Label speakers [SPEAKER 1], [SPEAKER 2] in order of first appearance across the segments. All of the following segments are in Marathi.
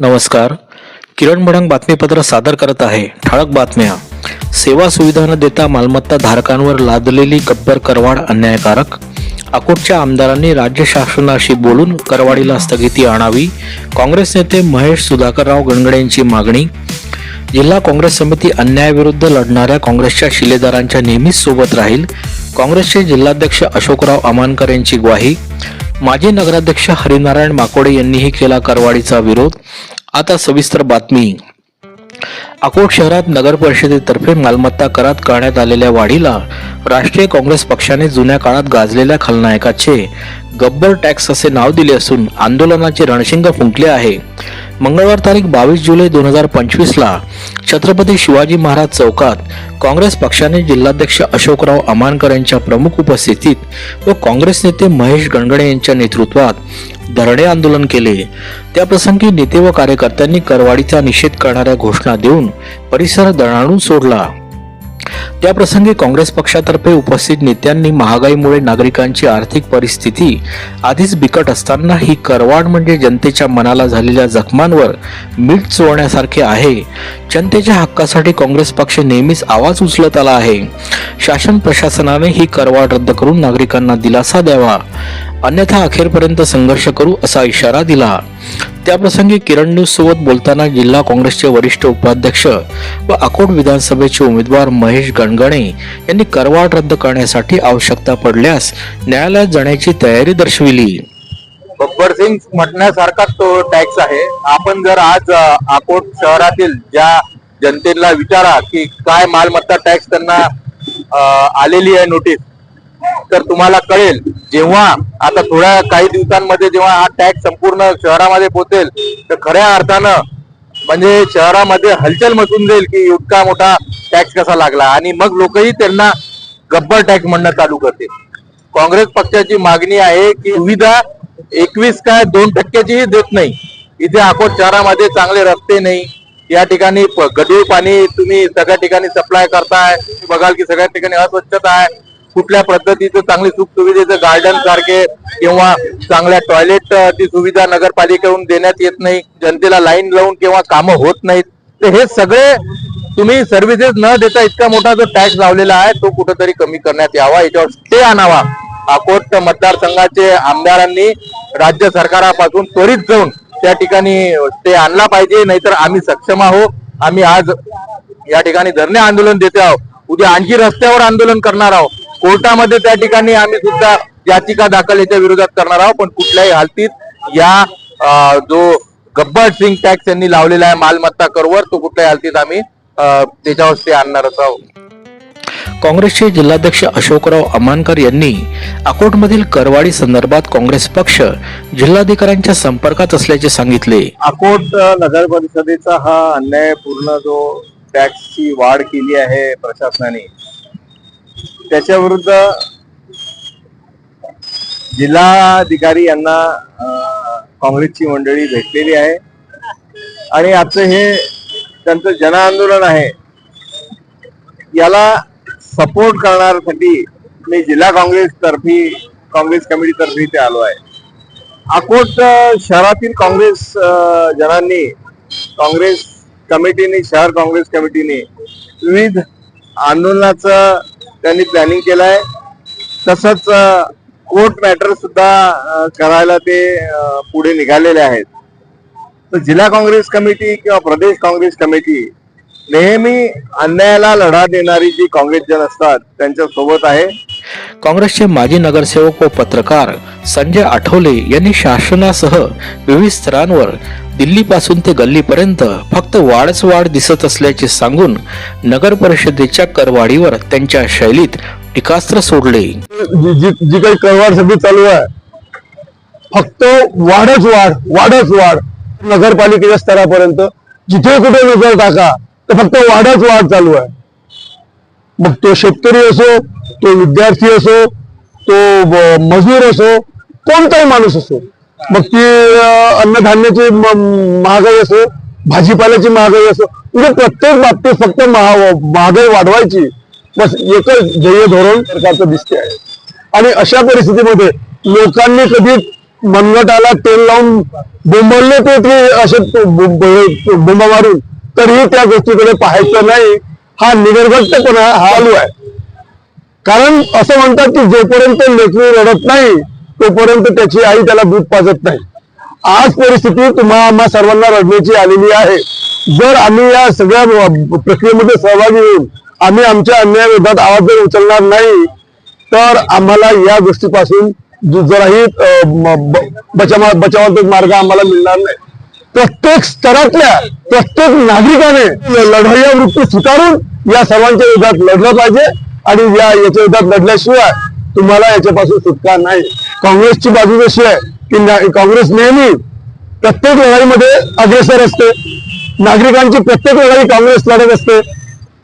[SPEAKER 1] नमस्कार. किरण मडंग बातमीपत्र सादर करत आहे. ठळक बातम्या. सेवा सुविधा न देता मालमत्ता धारकांवर लादलेली गब्बर करवाढ अन्यायकारक. अकोटच्या आमदारांनी राज्य शासनाशी बोलून करवाढीला स्थगिती आणावी. काँग्रेस नेते महेश सुधाकरराव गणगडे यांची मागणी. जिल्हा काँग्रेस समिती अन्यायाविरुद्ध लढणाऱ्या काँग्रेसच्या शिलेदारांच्या नेहमीच सोबत राहील. काँग्रेसचे जिल्हाध्यक्ष अशोकराव अमानकर यांची ग्वाही. माजी नगराध्यक्ष हरिनारायण माकोडे यांनीही केला करवाडीचा विरोध. आता सविस्तर बातमी. अकोट शहरात नगर परिषदेतर्फे मालमत्ता करात करण्यात आलेल्या वाढीला राष्ट्रीय काँग्रेस पक्षाने जुन्या काळात गाजलेल्या खलनायकाचे गब्बर टॅक्स असे नाव दिले असून आंदोलनाचे रणशिंग फुंकले आहे. मंगळवार तारीख बावीस जुलै दोन हजार पंचवीसला छत्रपती शिवाजी महाराज चौकात काँग्रेस पक्षाने जिल्हाध्यक्ष अशोकराव अमानकर यांच्या प्रमुख उपस्थितीत व काँग्रेस नेते महेश गणगणे यांच्या नेतृत्वात धरणे आंदोलन केले. त्याप्रसंगी नेते व कार्यकर्त्यांनी करवाढीचा निषेध करणाऱ्या घोषणा देऊन परिसर दणाणून सोडला. त्याप्रसंगी काँग्रेस पक्षातर्फे उपस्थित नेत्यांनी महागाईमुळे नागरिकांची आर्थिक परिस्थिती आधीच बिकट असताना ही करवाढ म्हणजे जनतेच्या मनाला झालेल्या जखमांवर मीठ चोळण्यासारखे आहे. जनतेच्या हक्कासाठी काँग्रेस पक्ष नेहमीच आवाज उचलत आला आहे. शासन प्रशासनाने ही करवाढ रद्द करून नागरिकांना दिलासा द्यावा. अन्यथा अखेरपर्यंत संघर्ष करू असा इशारा दिला. त्याप्रसंगी किरण न्यूज सोबत बोलताना जिल्हा काँग्रेसचे वरिष्ठ उपाध्यक्ष व अकोट विधानसभेचे उमेदवार महेश गणगणे यांनी करवाढ रद्द करण्यासाठी आवश्यकता पडल्यास न्यायालयात जाण्याची तयारी दर्शविली.
[SPEAKER 2] गब्बर सिंग म्हटण्यासारखा तो टॅक्स आहे. आपण जर आज अकोट शहरातील ज्या जनतेला विचारा की काय मालमत्ता टॅक्स त्यांना आलेली आहे नोटीस तर तुम्हाला कळेल जेव्हा आता थोड्या काही दिवसांमध्ये जेव्हा हा टॅक्स संपूर्ण शहरामध्ये पोहोचेल तर खऱ्या अर्थानं म्हणजे शहरामध्ये हलचल मसून जाईल की इतका मोठा टॅक्स कसा लागला. आणि मग लोकही त्यांना गब्बर टॅक्स म्हणणं चालू करतील. काँग्रेस पक्षाची मागणी आहे की सुविधा एकवीस काय दोन टक्क्याचीही देत नाही. इथे अकोट शहरामध्ये चांगले रस्ते नाही. या ठिकाणी गढूळ पाणी तुम्ही सगळ्या ठिकाणी सप्लाय करताय. बघाल की सगळ्या ठिकाणी अस्वच्छता आहे. कुठल्या पद्धतीचं चांगली सुख सुविधेचं गार्डन सारखे किंवा चांगल्या टॉयलेट ती सुविधा नगरपालिकेकडून देण्यात येत नाही. जनतेला लाईन लावून किंवा कामं होत नाहीत. तर हे सगळे तुम्ही सर्व्हिसेस न देता इतका मोठा जो टॅक्स लावलेला आहे तो कुठेतरी कमी करण्यात यावा. याच्यावर स्टे आणावा. अकोट मतदारसंघाचे आमदारांनी राज्य सरकारापासून त्वरित जाऊन त्या ठिकाणी ते आणला पाहिजे. नाहीतर आम्ही सक्षम आहोत आम्ही आज या ठिकाणी धरणे आंदोलन देते आहोत. उद्या आणखी रस्त्यावर आंदोलन करणार आहोत. कोर्टामध्ये त्या ठिकाणी आम्ही सुद्धा याचिका दाखल याच्या विरोधात करणार आहोत पण कुठल्याही हालतीत या जो गब्बर सिंग टॅक्स यांनी लावलेला आहे मालमत्ता करवर तो कुठल्याही हालतीत आम्ही त्याच्यावर ते आणणारच आहोत.
[SPEAKER 1] काँग्रेसचे जिल्हाध्यक्ष अशोकराव अमानकर यांनी अकोटमधील करवाढी संदर्भात काँग्रेस पक्ष जिल्हाधिकाऱ्यांच्या संपर्कात असल्याचे सांगितले.
[SPEAKER 2] अकोट नगर परिषदेचा हा अन्यायपूर्ण जो टॅक्सची वाढ केली आहे प्रशासनाने त्याच्या विरुद्ध जिल्हाधिकारी यांना काँग्रेसची मंडळी भेटलेली आहे. आणि आजचं हे त्यांचं जन आंदोलन आहे. याला सपोर्ट करण्यासाठी मी जिल्हा काँग्रेसतर्फी काँग्रेस कमिटीतर्फे इथे आलो आहे. अकोट शहरातील काँग्रेस जनांनी काँग्रेस कमिटीने शहर काँग्रेस कमिटीने विविध आंदोलनाचं त्यांनी प्लॅनिंग केलं आहे तसंच कोर्ट मॅटर सुद्धा करायला ते पुढे निघालेले आहेत. तर जिल्हा काँग्रेस कमिटी किंवा प्रदेश काँग्रेस कमिटी नेहमी अन्यायाला लढा देणारी जी काँग्रेस जन असतात त्यांच्यासोबत आहे.
[SPEAKER 1] काँग्रेसचे माजी नगरसेवक व पत्रकार संजय आठवले यांनी शासनासह विविध स्तरांवर दिल्लीपासून ते गल्लीपर्यंत फक्त वाढच वाढ दिसत असल्याचे सांगून नगर परिषदेच्या करवाढीवर त्यांच्या शैलीत टीकास्त्र सोडले.
[SPEAKER 3] जी जी जी काही करवाढ सगळी चालू आहे. फक्त वाढच वाढ वाढच वाढ. नगरपालिकेच्या स्तरापर्यंत जिथे कुठे नजर टाका तर फक्त वाढच वाढ चालू आहे. मग तो शेतकरी असो तो विद्यार्थी असो तो मजूर असो कोणताही माणूस असो मग ती अन्नधान्याची महागाई असो भाजीपाल्याची महागाई असो म्हणजे प्रत्येक बाबतीत फक्त महागाई वाढवायची बस एकच ध्येय धोरण सरकारचं दिसते आहे. आणि अशा परिस्थितीमध्ये लोकांनी कधी मनगटाला तेल लावून बोंबलले ते ते असे बोंबा मारून तरीही त्या गोष्टीकडे पाहायचं नाही हा निगरगट्टपणा हा आलू आहे. कारण असं म्हणतात की जोपर्यंत लेखणी रडत नाही तोपर्यंत त्याची आई त्याला दूध पाजत नाही. आज परिस्थिती तुम्हा आम्हा सर्वांना रडण्याची आलेली आहे. जर आम्ही या सगळ्या प्रक्रियेमध्ये सहभागी होऊन आम्ही आमच्या अन्यायाविरोधात आवाज जर उचलणार नाही तर आम्हाला या गोष्टीपासून जराही बचावा बचावाचा मार्ग आम्हाला मिळणार नाही. प्रत्येक स्तरातल्या प्रत्येक नागरिकाने लढाई वृत्ती स्वीकारून या सर्वांच्या युद्धात लढलं पाहिजे आणि या याच्या युद्धात लढल्याशिवाय तुम्हाला याच्यापासून सुटका नाही. काँग्रेसची बाजू जशी आहे की काँग्रेस नेहमी प्रत्येक लढाईमध्ये अग्रेसर असते. नागरिकांची प्रत्येक लढाई काँग्रेस लढत असते.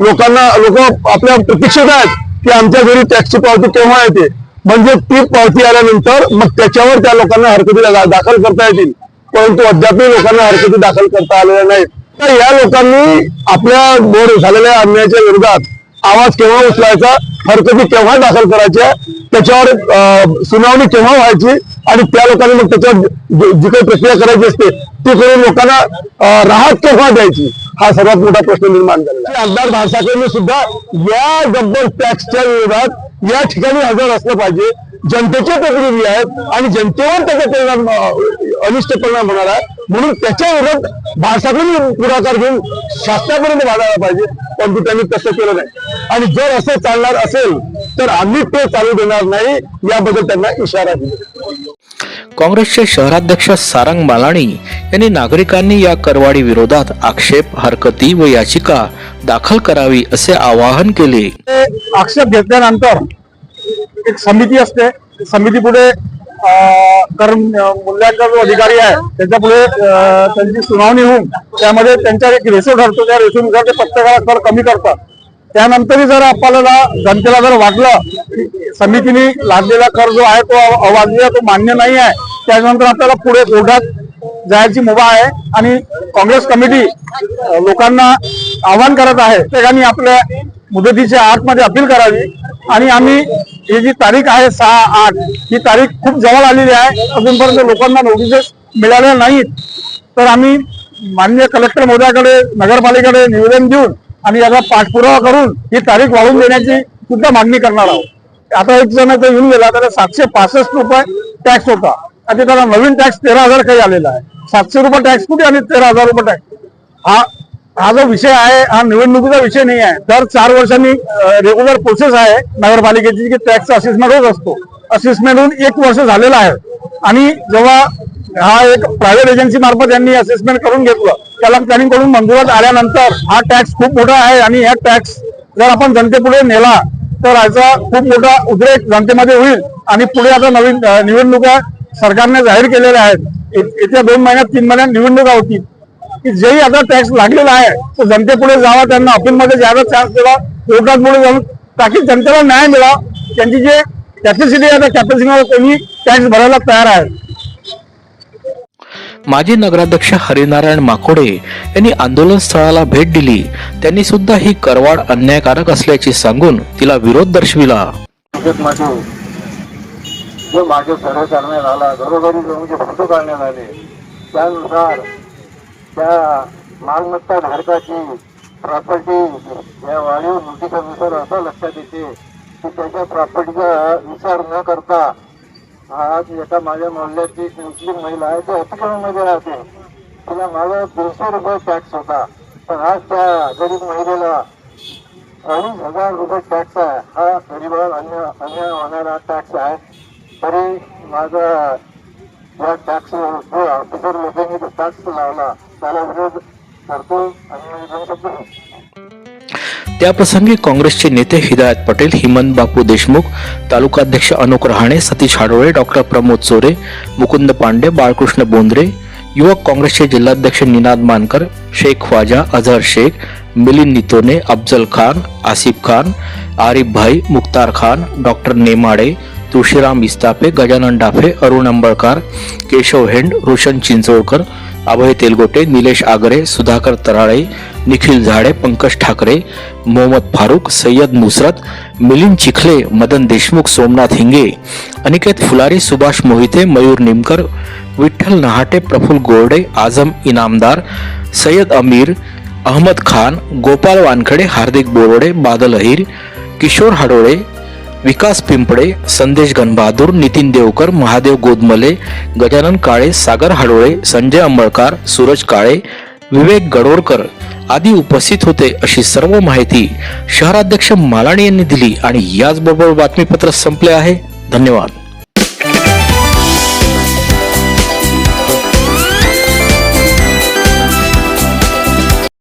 [SPEAKER 3] लोकांना लोक आपल्या प्रतीक्षेत आहेत की आमच्या घरी टॅक्सची पावती केव्हा येते? म्हणजे ती पावती आल्यानंतर मग त्याच्यावर त्या लोकांना हरकती दाखल करता येतील. परंतु अद्यापही लोकांना हरकती दाखल करता आलेल्या नाहीत. तर या लोकांनी आपल्या बोर झालेल्या अन्यायाच्या विरोधात आवाज केव्हा उचलायचा हरकती केव्हा दाखल करायच्या त्याच्यावर अं, सुनावणी केव्हा व्हायची आणि त्या लोकांनी मग त्याच्यावर जी काही प्रक्रिया करायची असते ती करून लोकांना राहत केव्हा द्यायची? हा सर्वात मोठा प्रश्न निर्माण झाला आमदार भाषाकडे सुद्धा या गब्बर टॅक्सच्या विरोधात या ठिकाणी हजर असलं पाहिजे. जनतेचे प्रतिनिधी आहेत आणि जनतेवर त्याचा परिणाम अनिष्ट परिणाम होणार आहे. म्हणून त्याच्या विरोधात भाषाकडून पुढाकार घेऊन शासनापर्यंत वाढायला पाहिजे. परंतु त्यांनी तसं केलं नाही. आणि जर असं चालणार असेल तर आम्ही ते चालू देणार नाही याबद्दल त्यांना इशारा दिला.
[SPEAKER 1] काँग्रेसचे शहराध्यक्ष सारंग मालाणी यांनी नागरिकांनी या करवाढी विरोधात आक्षेप हरकती व याचिका दाखल करावी असे आवाहन केले.
[SPEAKER 4] आक्षेप घेतल्यानंतर एक समिती असते समिती पुढे मूल्यांकन जो अधिकारी आहे त्याच्या पुढे त्यांची सुनावणी होऊन त्यामध्ये त्यांच्या एक रेशो ठरतो त्या रेशोनुसार ते प्रत्येकाला कर कमी करतात. त्यानंतरही जर आपल्याला जनतेला जर वाटलं की समितीने लादलेला कर जो आहे तो अवाजलेला तो मान्य नाही आहे त्यानंतर आपल्याला पुढे कोर्टात जायची मुभा आहे आणि काँग्रेस कमिटी लोकांना आवाहन करत आहे प्रत्येकाने आपल्या मुदतीच्या आतमध्ये अपील करावी. आणि आम्ही ही जी तारीख आहे सहा आठ ही तारीख खूप जवळ आलेली आहे. अजूनपर्यंत लोकांना नोटिसेस मिळाल्या नाहीत. तर आम्ही माननीय कलेक्टर महोदयाकडे नगरपालिकेकडे निवेदन देऊन आणि याचा पाठपुरावा करून ही तारीख वाढवून देण्याची सुद्धा मागणी करणार आहोत. आता एक जण तर येऊन गेला त्याला सातशे पासष्ट रुपये टॅक्स होता. आणि त्याला नवीन टॅक्स तेरा हजार काही आलेला आहे. सातशे रुपये टॅक्स कुठे आणि तेरा हजार रुपये टॅक्स हा हा जो विषय आहे हा निवडणुकीचा विषय नाही आहे. दर चार वर्षांनी रेग्युलर प्रोसेस आहे नगरपालिकेची की टॅक्स असेसमेंट होत असतो. असेसमेंट होऊन एक वर्ष झालेलं आहे. आणि जेव्हा हा एक प्रायव्हेट एजन्सी मार्फत यांनी असेसमेंट करून घेतलं त्याला त्यांनीकडून मंजुरात आल्यानंतर हा टॅक्स खूप मोठा आहे आणि हा टॅक्स जर आपण जनतेपुढे नेला तर याचा खूप मोठा उद्रेक जनतेमध्ये होईल आणि पुढे आता नवीन निवडणुका सरकारने जाहीर केलेल्या आहेत. येत्या दोन महिन्यात तीन महिन्यात निवडणुका होतील. की जेही आता टॅक्स लागलेला आहे तो जनतेपुढे जावा त्यांना अपीलमध्ये जायला चान्स दिला कोर्टात पुढे जाऊन ताकी जनतेला न्याय मिळा त्यांची जे कॅपॅसिटी आहे त्या कॅपॅसिटीवर त्यांनी टॅक्स भरायला तयार आहे.
[SPEAKER 1] माजी नगराध्यक्ष हरिनारायण माकोडे यांनी आंदोलन स्थळाला भेट दिली. त्यांनी सुद्धा ही करवाढ अन्यायकारक असल्याचे सांगून तिला विरोध दर्शविला.
[SPEAKER 5] जो मागे करण्यात आला घरोघरी जाऊन फोटो काढण्यात आले त्यानुसार त्या मालमत्ता धारकाची प्रॉपर्टी या वाढीव नोटिसानुसार असं लक्षात येते की त्याच्या प्रॉपर्टीचा विचार न करता आज एका माझ्या मोहल्ल्याची एक मुस्लिम महिला आहे ती अतिक्रमणमध्ये राहते. तिला माझा दीडशे रुपये टॅक्स होता. पण आज त्या गरीब महिलेला अडीच हजार रुपये टॅक्स आहे. हा गरीबावर अन्य अन्याय होणारा टॅक्स आहे. तरी माझा या टॅक्स जो ऑफिसर लोकांनी टॅक्स लावला त्याला विरोध करतो आणि दोन
[SPEAKER 1] याप्रसंगी काँग्रेसचे नेते हिदायत पटेल हिमंत बापू देशमुख तालुकाध्यक्ष अनुक रहाणे सतीश हाडोळे डॉक्टर प्रमोद चोरे मुकुंद पांडे बाळकृष्ण बोंद्रे युवक काँग्रेसचे जिल्हाध्यक्ष निनाद मानकर शेख ख्वाजा अझहर शेख मिलिंद नितोने अफजल खान आसिफ खान आरिफ भाई मुख्तार खान डॉक्टर नेमाडे तुळशीराम इस्तापे गजानन डाफे अरुण अंबळकर केशव हेंड रोशन चिंचोळकर अभय तेलगोटे निलेश आगरे सुधाकर तराळे निखिल झाडे पंकज ठाकरे मोहम्मद फारूक सय्यद नुसरत मिलिंद चिखले मदन देशमुख सोमनाथ हिंगे अनिकेत फुलारी सुभाष मोहिते मयूर निमकर विठ्ठल नहाटे प्रफुल गोरडे आझम इनामदार सय्यद अमीर अहमद खान गोपाल वानखडे हार्दिक बोरोडे बादल अहिर किशोर हाडोळे विकास पिंपळे संदेश गणबहादूर नितीन देवकर महादेव गोदमले गजानन काळे सागर हाडोळे संजय अंबळकार सूरज काळे विवेक गडोरकर आदी उपस्थित होते अशी सर्व माहिती शहराध्यक्ष मालाणी यांनी दिली आणि याचबरोबर बातमीपत्र संपले आहे. धन्यवाद.